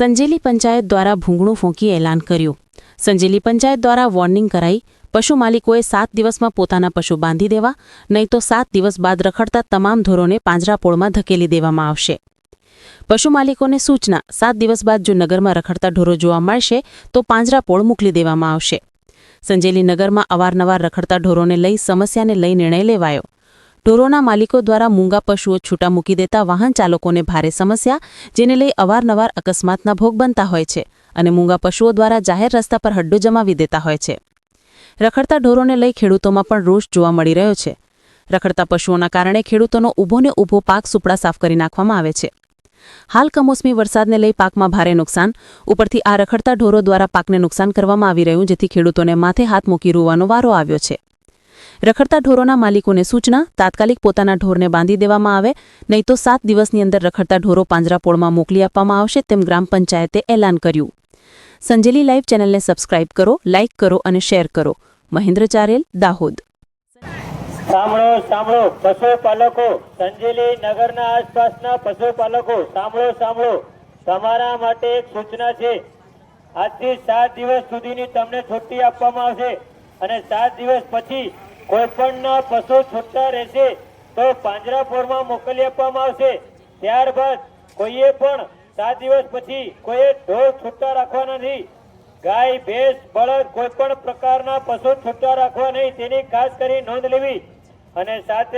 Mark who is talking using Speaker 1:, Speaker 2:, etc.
Speaker 1: સંજેલી પંચાયત દ્વારા ભૂંગણું ફૂંકી એલાન કર્યું. સંજેલી પંચાયત દ્વારા વોર્નિંગ કરાઈ. પશુ માલિકોએ સાત દિવસમાં પોતાના પશુ બાંધી દેવા, નહીં તો સાત દિવસ બાદ રખડતા તમામ ઢોરોને પાંજરાપોળમાં ધકેલી દેવામાં આવશે. પશુ માલિકોને સૂચના, સાત દિવસ બાદ જો નગરમાં રખડતા ઢોરો જોવા મળશે, તો પાંજરાપોળ મોકલી દેવામાં આવશે. સંજેલી નગરમાં અવારનવાર રખડતા ઢોરોને લઈ સમસ્યાને લઈ નિર્ણય લેવાયો. ઢોરોના માલિકો દ્વારા મૂંગા પશુઓ છૂટા મૂકી દેતા વાહન ચાલકોને ભારે સમસ્યા, જેને લઈ અવારનવાર અકસ્માતના ભોગ બનતા હોય છે અને મૂંગા પશુઓ દ્વારા જાહેર રસ્તા પર હડ્ડો જમાવી દેતા હોય છે. રખડતા ઢોરોને લઈ ખેડૂતોમાં પણ રોષ જોવા મળી રહ્યો છે. રખડતા પશુઓના કારણે ખેડૂતોનો ઊભોને ઊભો પાક સુપડા સાફ કરી નાખવામાં આવે છે. હાલ કમોસમી વરસાદને લઈ પાકમાં ભારે નુકસાન. ઉપરથી આ રખડતા ઢોરો દ્વારા પાકને નુકસાન કરવામાં આવી રહ્યું, જેથી ખેડૂતોને માથે હાથ મૂકી રૂવાનો વારો આવ્યો છે. રખડતા ઢોરોના માલિકોને સૂચના, તાત્કાલિક પોતાના ઢોરને બાંધી દેવામાં આવે, નહીં તો સાત દિવસની અંદર રખડતા ઢોરો પાંજરાપોળમાં મોકલી આપવામાં આવશે તેમ ગ્રામ પંચાયતે એલાન કર્યું. સંજેલી લાઈવ ચેનલને સબસ્ક્રાઇબ કરો લાઇક કરો અને શેર કરો. મહેન્દ્ર ચારેલ, દાહોદ.
Speaker 2: સાંભળો સાંભળો, પશુપાલકો, સંજેલી નગરના આસપાસના પશુપાલકો, સાંભળો સાંભળો. તમારા માટે એક સૂચના છે. આજથી સાત દિવસ સુધીની તમને છુટ્ટી આપવામાં આવશે અને સાત દિવસ પછી કોઈ પણ પશુ છૂટતા રહેશે તો પાંજરાપોળમાં મોકલી આપવામાં આવશે. ત્યારબાદ કોઈએ પણ સાત દિવસ પછી કોઈએ ઢોર છૂટતા રાખવાના નહીં. ગાય, ભેંસ, બળદ કોઈ પણ પ્રકારના પશુ છૂટા રાખવા નહીં. તેની ખાસ કરી નોંધ લેવી. અને સાથે